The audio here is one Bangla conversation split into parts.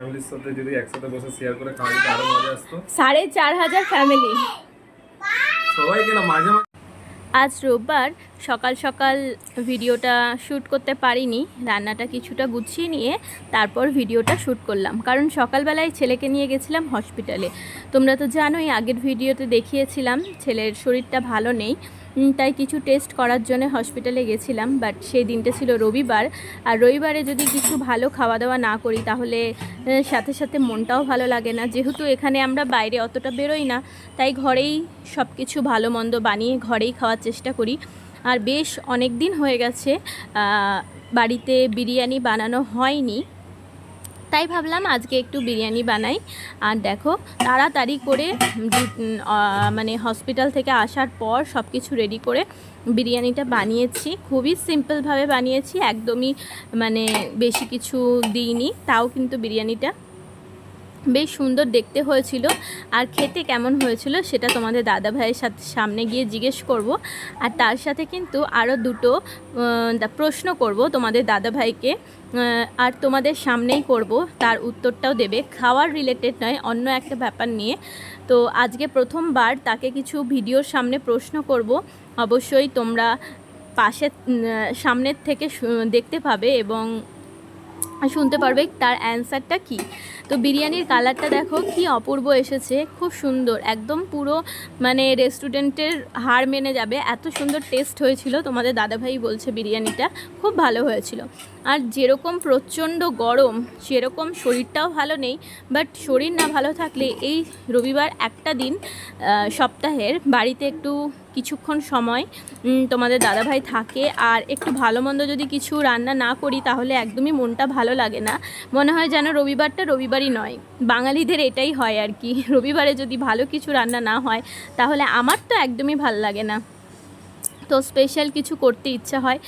ফ্যামিলির সাথে যদি একসাথে বসে শেয়ার করে খাওয়া যেত আরও মজা আসতো। সাড়ে চার হাজার ফ্যামিলি সবাইকে না মাঝে মাঝে আজ রোববার সকাল সকাল ভিডিওটা শ্যুট করতে পারিনি রান্নাটা কিছুটা গুছিয়ে নিয়ে তারপর ভিডিওটা শ্যুট করলাম। কারণ সকালবেলায় ছেলেকে নিয়ে গেছিলাম হসপিটালে তোমরা তো জানোই আগের ভিডিওতে দেখিয়েছিলাম ছেলের শরীরটা ভালো নেই। তাই কিছু টেস্ট করার জন্য হসপিটালে গেছিলাম বাট সেই দিনটা ছিল রবিবার। আর রবিবারে যদি কিছু ভালো খাওয়া দাওয়া না করি, তাহলে সাথে সাথে মনটাও ভালো লাগে না। যেহেতু এখানে আমরা বাইরে অতটা বেরোই না, তাই ঘরেই সব কিছু ভালো মন্দ বানিয়ে ঘরেই খাওয়ার চেষ্টা করি। আর বেশ অনেক দিন হয়ে গেছে বাড়িতে বিরিয়ানি বানানো হয়নি। তাই ভাবলাম আজকে একটু বিরিয়ানি বানাই। আর দেখো, তাড়াতাড়ি করে মানে হসপিটাল থেকে আসার পর সব কিছু রেডি করে বিরিয়ানিটা বানিয়েছি। খুবই সিম্পলভাবে বানিয়েছি, একদমই মানে বেশি কিছু দিইনি, তাও কিন্তু বিরিয়ানিটা। বেশ সুন্দর দেখতে হয়েছিল। আর খেতে কেমন হয়েছিল সেটা তোমাদের দাদা ভাইয়ের সাথে, সামনে গিয়ে জিজ্ঞেস করব। আর তার সাথে কিন্তু আরও দুটো প্রশ্ন করব তোমাদের দাদা ভাইকে আর তোমাদের সামনেই করব, তার উত্তরটাও দেবে। খাওয়ার রিলেটেড নয়, অন্য একটা ব্যাপার নিয়ে। তো আজকে প্রথমবার তাকে কিছু ভিডিওর সামনে প্রশ্ন করব। অবশ্যই তোমরা পাশে সামনের থেকে দেখতে পাবে এবং শুনতে পারবে তার অ্যান্সারটা কি। তো বিরিয়ানির কালারটা দেখো, কি অপূর্ব এসেছে, খুব সুন্দর, একদম পুরো মানে রেস্টুরেন্টের হার মেনে যাবে। এত সুন্দর টেস্ট হয়েছিল, তোমাদের দাদাভাই বলছে বিরিয়ানিটা, খুব ভালো হয়েছিল। আর যেরকম প্রচণ্ড গরম, সেরকম শরীরটাও ভালো নেই বাট শরীর না ভালো থাকলে এই রবিবার একটা দিন সপ্তাহের বাড়িতে একটু কিছুক্ষণ সময় তোমাদের দাদাভাই থাকে। আর একটু ভালো মন্দ যদি কিছু রান্না না করি, তাহলে একদমই মনটা ভালো লাগে না। মনে হয় যেন রবিবারটা রবিবারই নয়। বাঙালিদের এটাই হয় আর কি। রবিবারে যদি ভালো কিছু রান্না না হয়, তাহলে আমার তো একদমই ভালো লাগে না। তো স্পেশাল কিছু করতে ইচ্ছা হয়।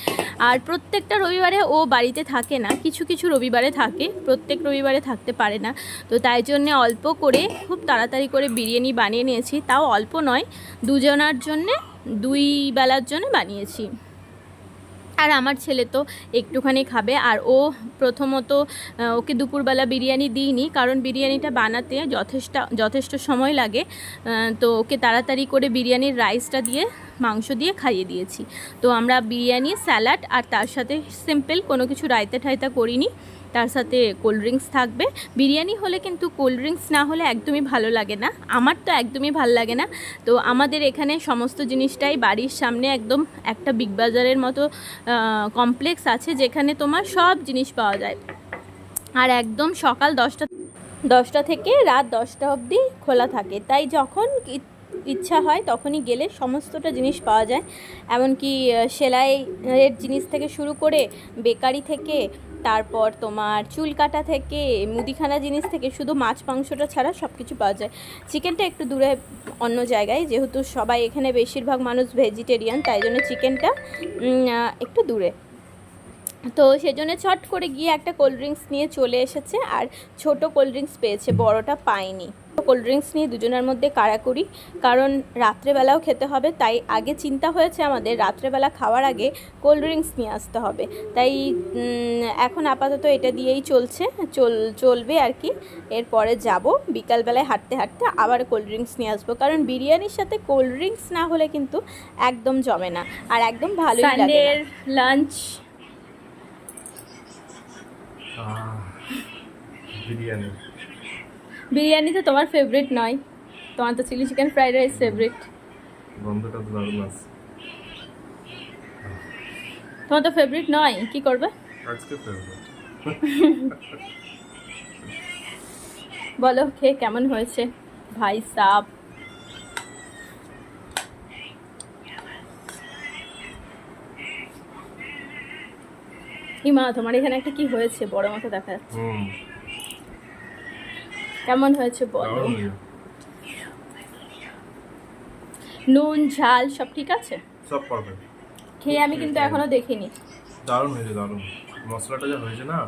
আর প্রত্যেকটা রবিবারে ও বাড়িতে থাকে না, কিছু কিছু রবিবারে থাকে, প্রত্যেক রবিবারে থাকতে পারে না। তো তাই জন্যে অল্প করে, খুব তাড়াতাড়ি করে বিরিয়ানি বানিয়ে নিয়েছি, তাও অল্প নয়, দুজনার জন্যে, দুই বেলার জন্য বানিয়েছি। আর আমার ছেলে তো একটুখানি খাবে আর ও প্রথমত ওকে দুপুরবেলা বিরিয়ানি দিইনি কারণ বিরিয়ানিটা বানাতে যথেষ্ট যথেষ্ট সময় লাগে। তো ওকে তাড়াতাড়ি করে বিরিয়ানির রাইসটা দিয়ে, মাংস দিয়ে খাইয়ে দিয়েছি। তো আমরা বিরিয়ানি, স্যালাড আর তার সাথে সিম্পল কোনো কিছু রায়তা ঠায়তা করিনি। তার সাথে কোল্ড ড্রিঙ্কস থাকবে। বিরিয়ানি হলে কিন্তু কোল্ড ড্রিঙ্কস না হলে একদমই ভালো লাগে না। আমার তো একদমই ভালো লাগে না। তো আমাদের এখানে সমস্ত জিনিসটাই বাড়ির সামনে একদম একটা বিগ বাজারের মতো কমপ্লেক্স আছে যেখানে তোমার সব জিনিস পাওয়া যায়। আর একদম সকাল দশটা দশটা থেকে রাত দশটা অবধি খোলা থাকে। তাই যখন ইচ্ছা হয় তখনই গেলে সমস্তটা জিনিস পাওয়া যায়। এমনকি সেলাইয়ের জিনিস থেকে শুরু করে বেকারি থেকে তারপর তোমার চুল কাটা থেকে, মুদিখানা জিনিস থেকে, শুধু মাছ মাংসটা ছাড়া সব কিছু পাওয়া যায়। চিকেনটা একটু দূরে, অন্য জায়গায়, যেহেতু সবাই এখানে বেশিরভাগ মানুষ ভেজিটেরিয়ান তাই জন্য চিকেনটা একটু দূরে। তো সেজন্য ছট করে গিয়ে একটা কোল্ড ড্রিঙ্কস নিয়ে চলে এসেছে, আর ছোট কোল্ড ড্রিঙ্কস পেয়েছে, বড়টা পায়নি কোল্ড ড্রিঙ্কস নিয়ে দুজনের মধ্যে কাড়াকুড়ি কারণ রাত্রেবেলাও খেতে হবে তাই আগে চিন্তা হয়েছে আমাদের রাত্রেবেলা খাওয়ার আগে কোল্ড ড্রিঙ্কস নিয়ে আসতে হবে। তাই এখন আপাতত এটা দিয়েই চলছে চল চলবে আর কি। এরপরে যাব বিকালবেলায় হাঁটতে হাঁটতে আবার কোল্ড ড্রিঙ্কস নিয়ে আসব কারণ বিরিয়ানির সাথে কোল্ড ড্রিঙ্কস না হলে কিন্তু একদম জমে না আর একদম ভালোই লাগে লাঞ্চ। বিরিয়ানি। বিরিয়ানি তো তোমার ফেভারিট নয়। তোমার তো chilli chicken fried rice favourite গন্ধটা তো দারুণ আছে। তোমার তো ফেভারিট নয় কি করবে? আজকে ফেভারিট বলো খেয়ে কেমন হয়েছে? ভাই সাপ ইমা তোমার এখানে একটা কি হয়েছে? বড় মতো দেখা যাচ্ছে। কেমন হয়েছে বলো? নুন ঝাল সব ঠিক আছে? সব পারফেক্ট খেয়ে আমি কিন্তু এখনও দেখিনি। দারুণ হয়েছে দারুণ। মশলাটা যা হয়েছে না।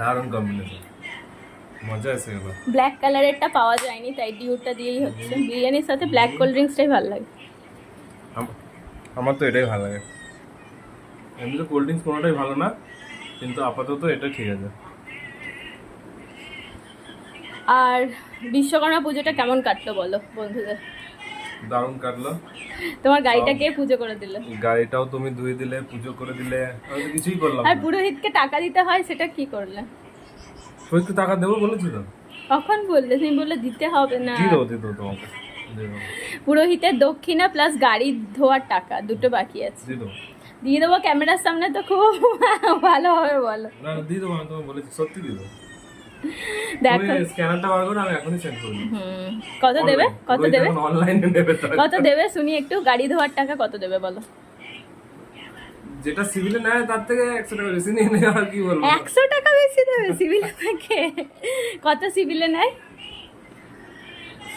দারুণ কম্বিনেশন মজা এসে গেল। ব্ল্যাক কালারেরটা পাওয়া যায়নি তাই ডিউটা দিয়েই হচ্ছে। বিরিয়ানির সাথে ব্ল্যাক কোল্ড ড্রিঙ্কসটাই ভালো লাগে। আমার তো এটাই ভালো লাগে। এমনিতে কোল্ড ড্রিঙ্কস কোনোটাই ভালো না কিন্তু আপাতত এটা ঠিক আছে। আর বিশ্বকর্মা পুজোটা কেমন কাটলো বলো বন্ধুদের? দারুণ কাটলো। তোমার গাড়িটা কে পুজো করে দিল? গাড়িটাও তুমি ধুয়ে দিলে পুজো করে দিলে আমি তো কিছুই করলাম আর পুরোহিতকে টাকা দিতে হয় সেটা কি করলে? সত্যি টাকা দেবো বলেছি তো কখন বললে? তুমি বললে দিতে হবে না। দেবো দিয়ে তোমাকে। পুরোহিতের দক্ষিণা প্লাস গাড়ি ধোয়ার টাকা দুটো বাকি আছে। দিয়ে দেবো। ক্যামেরার সামনে তো খুব ভালো হবে বলো। না দিয়ে দেবো আমি তোমাকে বলেছি সত্যি দিয়ে দেবো। দেখো। স্ক্যানারটা বার করে আমি এখনই সেন্ড করে হুম কত দেবে? কত দেবে? অনলাইনে দেবে কত দেবে? শুনি একটু গাড়ি ধোয়ার টাকা কত দেবে বলো? যেটা সিভিলে নেয় তার থেকে একশো টাকা বেশি নিয়ে নেয় আর কি বলব? একশো টাকা বেশি দেবে সিভিল থেকে। কত সিভিলে নেয়?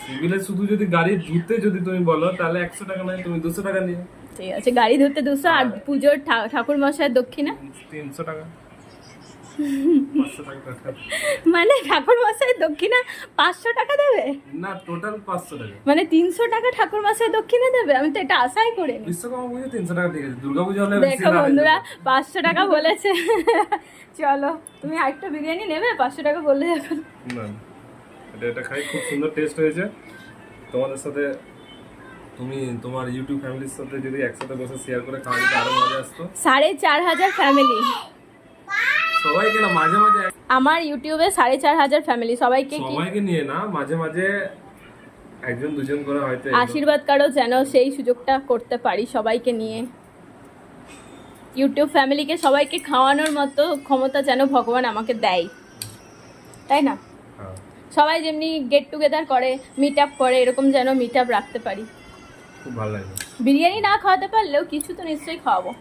সিভিলে শুধু যদি গাড়ি ধুতে যদি তুমি বলো তাহলে একশো টাকা নেয় তুমি দুশো টাকা নিয়ে ঠিক আছে গাড়ি ধরতে দুশো আর পুজোর ঠাকুর মশাই দক্ষিণা? তিনশো টাকা। মানে ঠাকুর মশাই দক্ষিণা পাঁচশো টাকা দেবে? না টোটাল পাঁচশো টাকা। মানে তিনশো টাকা ঠাকুর মশাই দক্ষিণা দেবে? আমি তো এটা আশাই করিনি। বিশ্বকর্মা পুজো তিনশো টাকা ঠিক আছে দুর্গা পুজো হলে দেখো বন্ধুরা পাঁচশো টাকা বলেছে। চলো তুমি আরেকটা বিরিয়ানি নেবে? পাঁচশো টাকা বললে যখন না না। এটা এটা খাই খুব সুন্দর টেস্ট হয়েছে। তোমাদের সাথে তুমি তোমার ইউটিউব ফ্যামিলির সাথে যদি একসাথে বসে শেয়ার করে খাওয়া যেতে আরও মজা আসতো। সাড়ে চার হাজার ফ্যামিলি সবাইকে না মাঝে মাঝে আমার ইউটিউবে সাড়ে চার হাজার ফ্যামিলি সবাইকে সবাইকে নিয়ে না মাঝে মাঝে একজন দুজন করে হয়তো আশীর্বাদ কারও যেন সেই সুযোগটা করতে পারি সবাইকে নিয়ে। ইউটিউব ফ্যামিলিকে সবাইকে খাওয়ানোর মতো ক্ষমতা যেন ভগবান আমাকে দেয়। তাই না? সবাই যেমনি গেট টুগেদার করে মিট আপ করে এরকম যেন মিট আপ রাখতে পারি। খুব ভালো লাগে। বিরিয়ানি না খাওয়াতে পারলেও কিছু তো নিশ্চয়ই খাওয়াবো।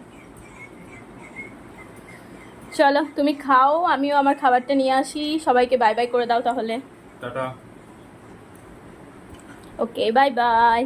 চলো তুমি খাও আমিও আমার খাবারটা নিয়ে আসি সবাইকে বাই বাই করে দাও তাহলে। টাটা। Okay bye bye